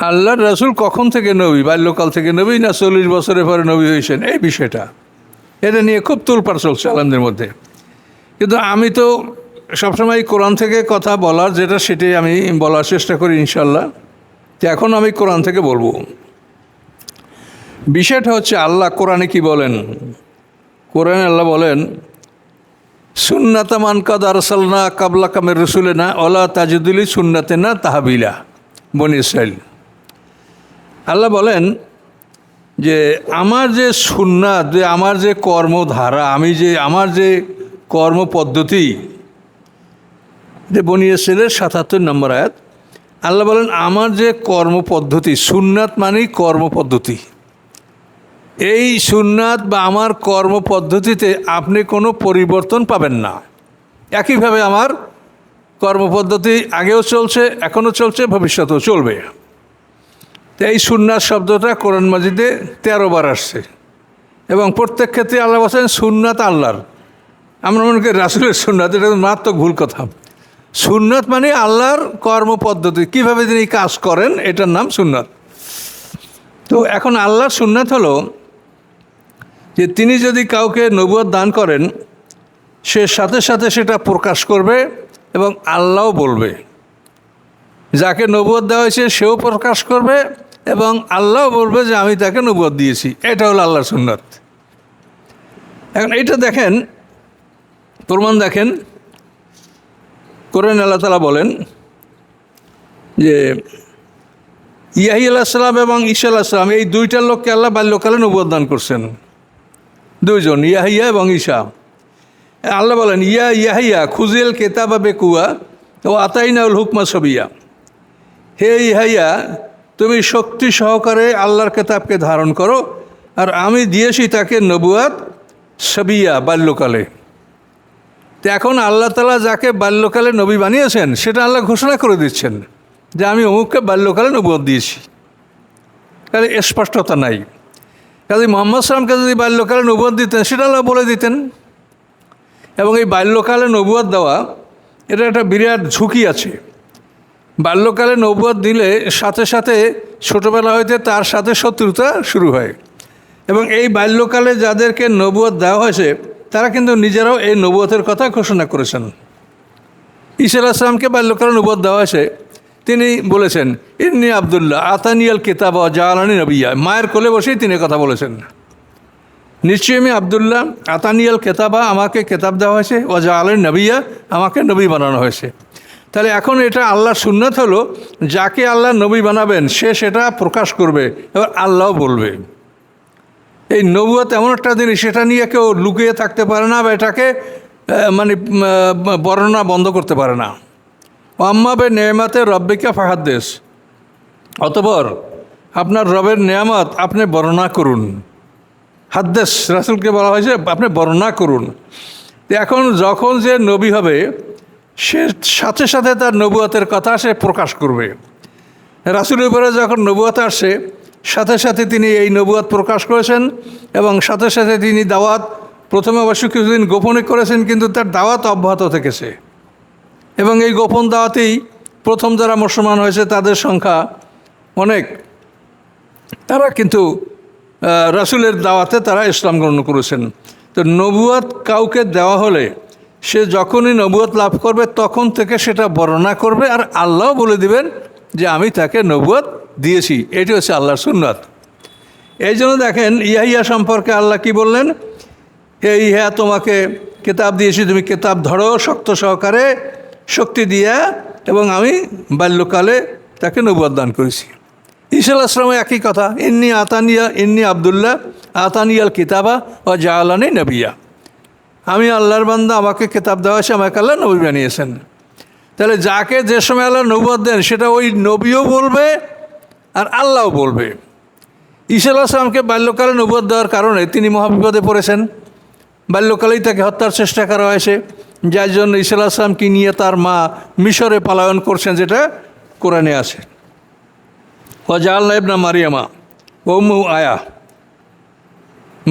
আল্লাহর রাসূল কখন থেকে নবী? বাল্যকাল থেকে নবী না চল্লিশ বছরের পরে নবী হয়েছেন? এই বিষয়টা। এটা নিয়ে খুব তোলপাড় চলছে আলমদের মধ্যে। কিন্তু আমি তো সবসময় কোরআন থেকে কথা বলার যেটা সেটাই আমি বলার চেষ্টা করি ইনশাল্লাহ তো এখন আমি কোরআন থেকে বলব। বিষয়টা হচ্ছে আল্লাহ কোরআনে কি বলেন? কোরআনে আল্লাহ বলেন সুন্নাতামান কাদ আরসালনা কাবলা কামের রসুলে না ওলা তাজুদুলি সুন্নাতে না তাহাবিলা বনি ইসরাইল আল্লাহ বলেন যে আমার যে সুন্নাত, যে আমার যে কর্মধারা, আমি যে, আমার যে কর্মপদ্ধতি, যে বনি ইসরাইলের সাতাত্তর নম্বর আয়াত, আল্লাহ বলেন, আমার যে কর্মপদ্ধতি, সুন্নাত মানেই কর্মপদ্ধতি। এই সুন্নাত বা আমার কর্মপদ্ধতিতে আপনি কোনো পরিবর্তন পাবেন না। একইভাবে আমার কর্মপদ্ধতি আগেও চলছে, এখনও চলছে, ভবিষ্যতেও চলবে। তো এই সুন্নাত শব্দটা কোরআন মাজিদে তেরো বার আসছে। এবং প্রত্যেক ক্ষেত্রে আল্লাহ বলছেন, সুন্নাত আল্লাহর। আমরা মনে করি রাসুলের সুন্নাত, এটা মারাত্মক ভুল কথা। সুন্নাত মানে আল্লাহর কর্মপদ্ধতি। কীভাবে তিনি কাজ করেন, এটার নাম সুন্নাত। তো এখন আল্লাহর সুন্নাত হলো যে তিনি যদি কাউকে নবুয়ত দান করেন, সে সাথে সাথে সেটা প্রকাশ করবে এবং আল্লাহও বলবে। যাকে নবুয়ত দেওয়া হয়েছে, সেও প্রকাশ করবে এবং আল্লাহ বলবে যে, আমি তাকে নবুয়ত দিয়েছি। এটা হলো আল্লাহর সুন্নাত। এখন এইটা দেখেন, প্রমাণ দেখেন। কোরআন আল্লাহ তালা বলেন যে ইয়াহি আলাহিসাল্লাম এবং ঈশা আলাহিসাল্লাম এই দুইটা লোককে আল্লাহ বাল্যকালে নবুয়ত দান করছেন। দুইজন, ইয়াহিয়া এবং ঈশা আল্লাহ বলেন, ইয়া ইয়াহিয়া, খুজিল কেতাবা বেকুয়া ও আতাইনাউল হুকমা সবিয়া। হে ইহাইয়া তুমি শক্তি সহকারে আল্লাহর কেতাবকে ধারণ করো, আর আমি দিয়েছি তাকে নবুয়াত সবিয়া, বাল্যকালে। তো এখন আল্লাহ তালা যাকে বাল্যকালে নবী বানিয়েছেন, সেটা আল্লাহ ঘোষণা করে দিচ্ছেন যে আমি অমুককে বাল্যকালে নবুয়াত দিয়েছি। কাজে স্পষ্টতা নাই। কাজে মোহাম্মদ সালামকে যদি বাল্যকালে নবুয়াত দিতেন, সেটা আল্লাহ বলে দিতেন। এবং এই বাল্যকালে নবুয়াত দেওয়া, এটা একটা বিরাট ঝুঁকি আছে। বাল্যকালে নবুয়াত দিলে সাথে সাথে ছোটোবেলা হইতে তার সাথে শত্রুতা শুরু হয়। এবং এই বাল্যকালে যাদেরকে নবুয়াত দেওয়া হয়েছে, তারা কিন্তু নিজেরাও এই নবুয়তের কথা ঘোষণা করেছেন। ঈশা আসলামকে বাল্যকালে নবুয়ত দেওয়া হয়েছে। তিনি বলেছেন, ইন্নি আবদুল্লাহ আতানিয়াল কেতাব জালানি নবিয়া। মায়ের কোলে বসেই তিনি কথা বলেছেন। নিশ্চয়ই আমি আবদুল্লাহ আতানিয়াল কেতাবা, আমাকে কেতাব দেওয়া হয়েছে। ও জালানি নবিয়া, আমাকে নবী বানানো হয়েছে। তাহলে এখন এটা আল্লাহ সুন্নত হলো, যাকে আল্লাহ নবী বানাবেন, সে সেটা প্রকাশ করবে, এবার আল্লাহ বলবে। এই নবুয়াত এমন একটা জিনিস, সেটা নিয়ে কেউ লুকিয়ে থাকতে পারে না বা এটাকে মানে বর্ণনা বন্ধ করতে পারে না। আম্মাবে নেয়ামাতে রব্বিকা ফাহাদ্দেশ অতপর, আপনার রবের নেয়ামত আপনি বর্ণনা করুন। হাদ্দেশ রাসুলকে বলা হয়েছে, আপনি বর্ণনা করুন। এখন যখন যে নবী হবে সে সাথে সাথে তার নবুয়াতের কথা সে প্রকাশ করবে। রাসুলের উপরে যখন নবুয়াত আসছে সাথে সাথে তিনি এই নবুয়াত প্রকাশ করেছেন এবং সাথে সাথে তিনি দাওয়াত প্রথমে অবশ্য কিছুদিন গোপনে করেছেন, কিন্তু তার দাওয়াত অব্যাহত থেকেছে। এবং এই গোপন দাওয়াতেই প্রথম যারা মুসলমান হয়েছে, তাদের সংখ্যা অনেক। তারা কিন্তু রাসুলের দাওয়াতে তারা ইসলাম গ্রহণ করেছেন। তো নবুয়াত কাউকে দেওয়া হলে সে যখনই নবুয়াত লাভ করবে, তখন থেকে সেটা বর্ণনা করবে আর আল্লাহ বলে দিবেন যে আমি তাকে নবুয়াত দিয়েছি। এটি হচ্ছে আল্লাহর সুন্নত। এই জন্য দেখেন ইয়াহিয়া সম্পর্কে আল্লাহ কি বললেন? হে ইহা, তোমাকে কেতাব দিয়েছি, তুমি কেতাব ধরো শক্ত সহকারে, শক্তি দিয়া, এবং আমি বাল্যকালে তাকে নবুয়াত দান করেছি। ঈশাল আসলামে একই কথা, ইন্নি আতানিয়া, ইন্নি আবদুল্লাহ, আতানিয়াল কিতাবা ও জাহালানি নবিয়া। আমি আল্লাহর বান্দা, আমাকে কেতাব দেওয়া হয়েছে, আমাকে আল্লাহ নবী বানিয়েছেন। তাহলে যাকে যে সময় আল্লাহ নবুয়াত দেন, সেটা ওই নবীও বলবে আর আল্লাহও বলবে। ঈশা আসলামকে বাল্যকালে নবুয়াত দেওয়ার কারণে তিনি মহাবিপদে পড়েছেন। বাল্যকালেই তাকে হত্যার চেষ্টা করা হয়েছে। যার জন্য ঈশা আসলামকে নিয়ে তার মা মিশরে পালায়ন করছেন, যেটা কোরআনে আছে। ওয়াজাল্লা ইবনা মারিয়ামা ও ওমু আয়া।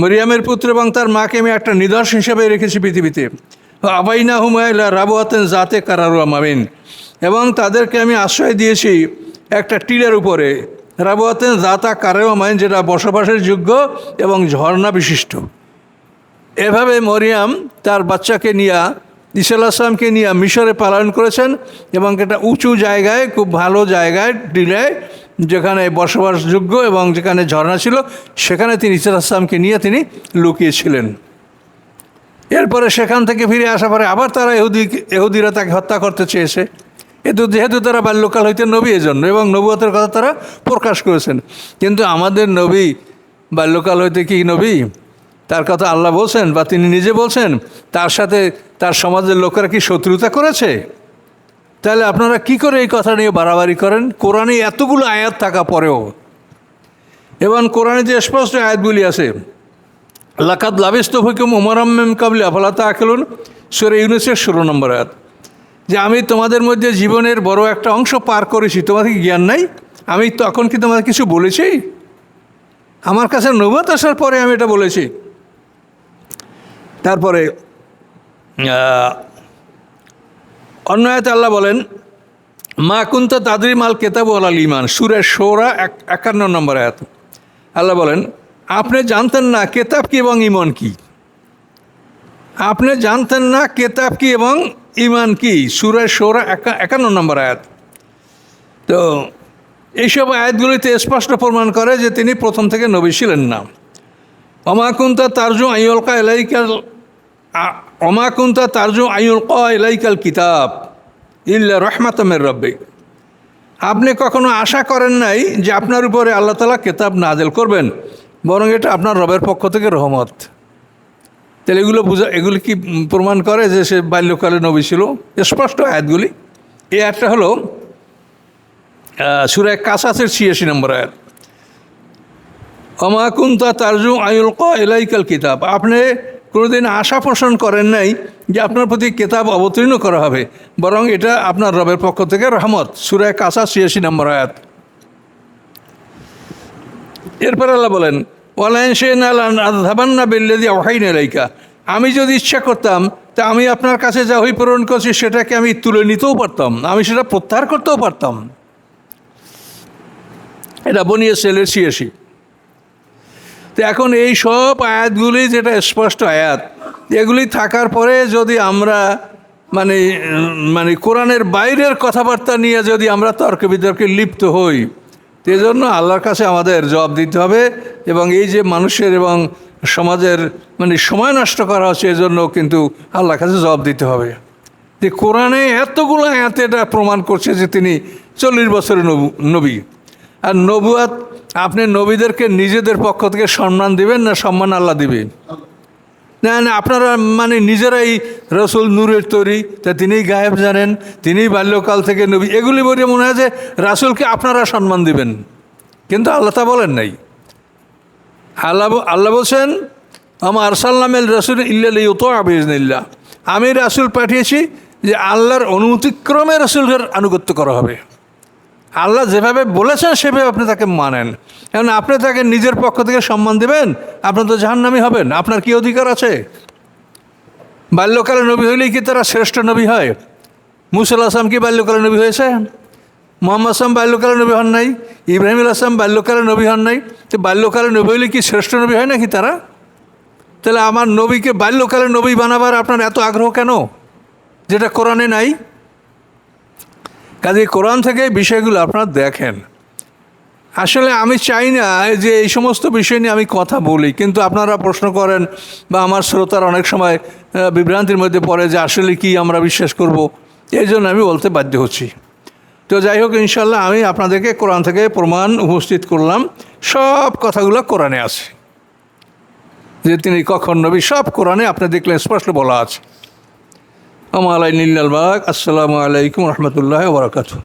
মরিয়ামের পুত্র এবং তার মাকে আমি একটা নিদর্শন হিসেবে রেখেছি পৃথিবীতে। আবাইনা হুমায়লা রাবুয়াতেন জাতে কারারুয়া মামিন এবং তাদেরকে আমি আশ্রয় দিয়েছি একটা টিলের উপরে। রাবুয়াতেন জাতা কারেও মাইন যেটা বসবাসের যোগ্য এবং ঝর্ণা বিশিষ্ট। এভাবে মরিয়াম তার বাচ্চাকে নিয়ে ঈসা আসলামকে নিয়ে মিশরে পালন করেছেন এবং একটা উঁচু জায়গায়, খুব ভালো জায়গায় দিলে যেখানে বসবাসযোগ্য এবং যেখানে ঝর্ণা ছিল, সেখানে তিনি ঈসা আসলামকে নিয়ে তিনি লুকিয়েছিলেন। এরপরে সেখান থেকে ফিরে আসার পরে আবার তারা এহুদি এহুদিরা তাকে হত্যা করতে চেয়েছে। এতো, যেহেতু তারা বাল্যকাল হইতে নবী, এজন্য এবং নবুয়তের কথা তারা প্রকাশ করেছেন। কিন্তু আমাদের নবী, বাল্যকাল হইতে কি নবী? তার কথা আল্লাহ বলছেন বা তিনি নিজে বলছেন, তার সাথে তার সমাজের লোকেরা কি শত্রুতা করেছে? তাহলে আপনারা কি করে এই কথা নিয়ে বাড়াবাড়ি করেন? কোরআনে এতগুলো আয়াত থাকা পরেও। এবং কোরআনে যে স্পষ্ট আয়াতগুলি আছে লাকাত লাভিস্ত হুকুম উমরাম্মেম কাবলি আফলাতা আকেলুন সুরে ইউনুসের ষোলো নম্বর আয়াত। যে আমি তোমাদের মধ্যে জীবনের বড় একটা অংশ পার করেছি, তোমাদের কি জ্ঞান নাই? আমি তখন কি তোমাদের কিছু বলেছি? আমার কাছে নবত আসার পরে আমি এটা বলেছি। তারপরে অন্য আল্লাহ বলেন, মা কুন্ত তাদরিম আল কেতাব আল ইমান সৌরা এক, একান্ন নম্বর আয়াত। আল্লাহ বলেন, আপনি জানতেন না কেতাব কি এবং ইমান কি? আপনি জানতেন না কেতাব কি এবং ইমান কি? সুরের সৌরা একা- একান্ন নম্বর আয়াত। তো, এইসব আয়াতগুলিতে স্পষ্ট প্রমাণ করে যে তিনি প্রথম থেকে নবী ছিলেন না। অমাকুন্তা তারজু আইলকা এলাইকাল অমাকুন্তা তারজু আইলকা এলাইকাল কিতাব ইল্লা রহমাতমের রব্বে। আপনি কখনো আশা করেন নাই যে আপনার উপরে আল্লাহ তালা কেতাব নাজেল করবেন, বরং এটা আপনার রবের পক্ষ থেকে রহমত। তাহলে এগুলো বুঝা, এগুলি কি প্রমাণ করে যে সে বাল্যকালে নবী ছিল? স্পষ্ট আয়াতগুলি। এই আয়াতটা হলো সুরায় কাসাসের ছিয়াশি নম্বর আয়াত। অমাকুন্তা তারজু আয়ুল ক এলাইকাল কিতাব। আপনি কোনোদিন আশা পোষণ করেন নাই যে আপনার প্রতি কেতাব অবতীর্ণ করা হবে। বরং এটা আপনার রবের পক্ষ থেকে রহমত। সুরায় কাসা ছিয়াশি নম্বর আয়াত। এরপর আল্লাহ বলেন, ওয়ালাইন আমি যদি ইচ্ছা করতাম, তা আমি আপনার কাছে যা হই প্রেরণ করছি, সেটাকে আমি তুলে নিতেও পারতাম। আমি সেটা প্রত্যাহার করতেও পারতাম। এটা বনিয়ে সেলের ছিয়াশি। তো এখন এই সব আয়াতগুলি যেটা স্পষ্ট আয়াত, এগুলি থাকার পরে যদি আমরা মানে মানে কোরআনের বাইরের কথাবার্তা নিয়ে যদি আমরা তর্ক বিতর্কে লিপ্ত হই জন্য আল্লাহর কাছে আমাদের জবাব দিতে হবে এবং এই যে মানুষের এবং সমাজের মানে সময় নষ্ট করা হচ্ছে, এজন্য কিন্তু আল্লাহর কাছে জবাব দিতে হবে। যে কোরআনে এতগুলো আয়াতে এটা প্রমাণ করছে যে তিনি চল্লিশ বছরের নবু- নবী। আর নবুয়াত আপনি নবীদেরকে নিজেদের পক্ষ থেকে সম্মান দিবেন না সম্মান আল্লাহ দিবে না না, আপনারা মানে নিজেরাই রসুল নূরের তৈরি, তা তিনিই গায়েব জানেন তিনি বাল্যকাল থেকে নবী, এগুলি বলে মনে হয় যে রাসুলকে আপনারা সম্মান দিবেন। কিন্তু আল্লাহ তা বলেন নাই। আল্লাহ আল্লাহ বলছেন আমার আরসাল্লামের রসুল ইল্লা ইউতো আবিজনিল্লা আমি রাসুল পাঠিয়েছি যে আল্লাহর অনুমতিক্রমে রসুলের আনুগত্য করা হবে। আল্লাহ যেভাবে বলেছেন, সেভাবে আপনি তাকে মানেন। এখন আপনি তাকে নিজের পক্ষ থেকে সম্মান দেবেন আপনার তো জাহান্নামি হবেন। আপনার কি অধিকার আছে? বাল্যকালে নবী হইলেই কি তারা শ্রেষ্ঠ নবী হয়? মুসুল আসলাম কি বাল্যকালে নবী হয়েছে? মোহাম্মদ আসলাম বাল্যকালে নবী হন নাই? ইব্রাহিম আসলাম বাল্যকালে নবী হন নাই? তো বাল্যকালে নবী হইলে কি শ্রেষ্ঠ নবী হয় নাকি তারা? তাহলে আমার নবীকে বাল্যকালে নবী বানাবার আপনার এত আগ্রহ কেন? যেটা কোরআনে নাই। কাজে কোরআন থেকে বিষয়গুলো আপনারা দেখেন। আসলে আমি চাই না যে এই সমস্ত বিষয় নিয়ে আমি কথা বলি, কিন্তু আপনারা প্রশ্ন করেন বা আমার শ্রোতার অনেক সময় বিভ্রান্তির মধ্যে পড়ে যে আসলে কি আমরা বিশ্বাস করব, এই জন্য আমি বলতে বাধ্য হচ্ছি। তো যাই হোক ইনশাল্লাহ আমি আপনাদেরকে কোরআন থেকে প্রমাণ উপস্থিত করলাম, সব কথাগুলো কোরআনে আছে। যে তিনি কখন নবী, সব কোরআনে আপনি দেখলেন স্পষ্ট বলা আছে। আমার আলাই নীল বাগ আসসালামু আলাইকুম রহমতুল্লাহ বরাকাতু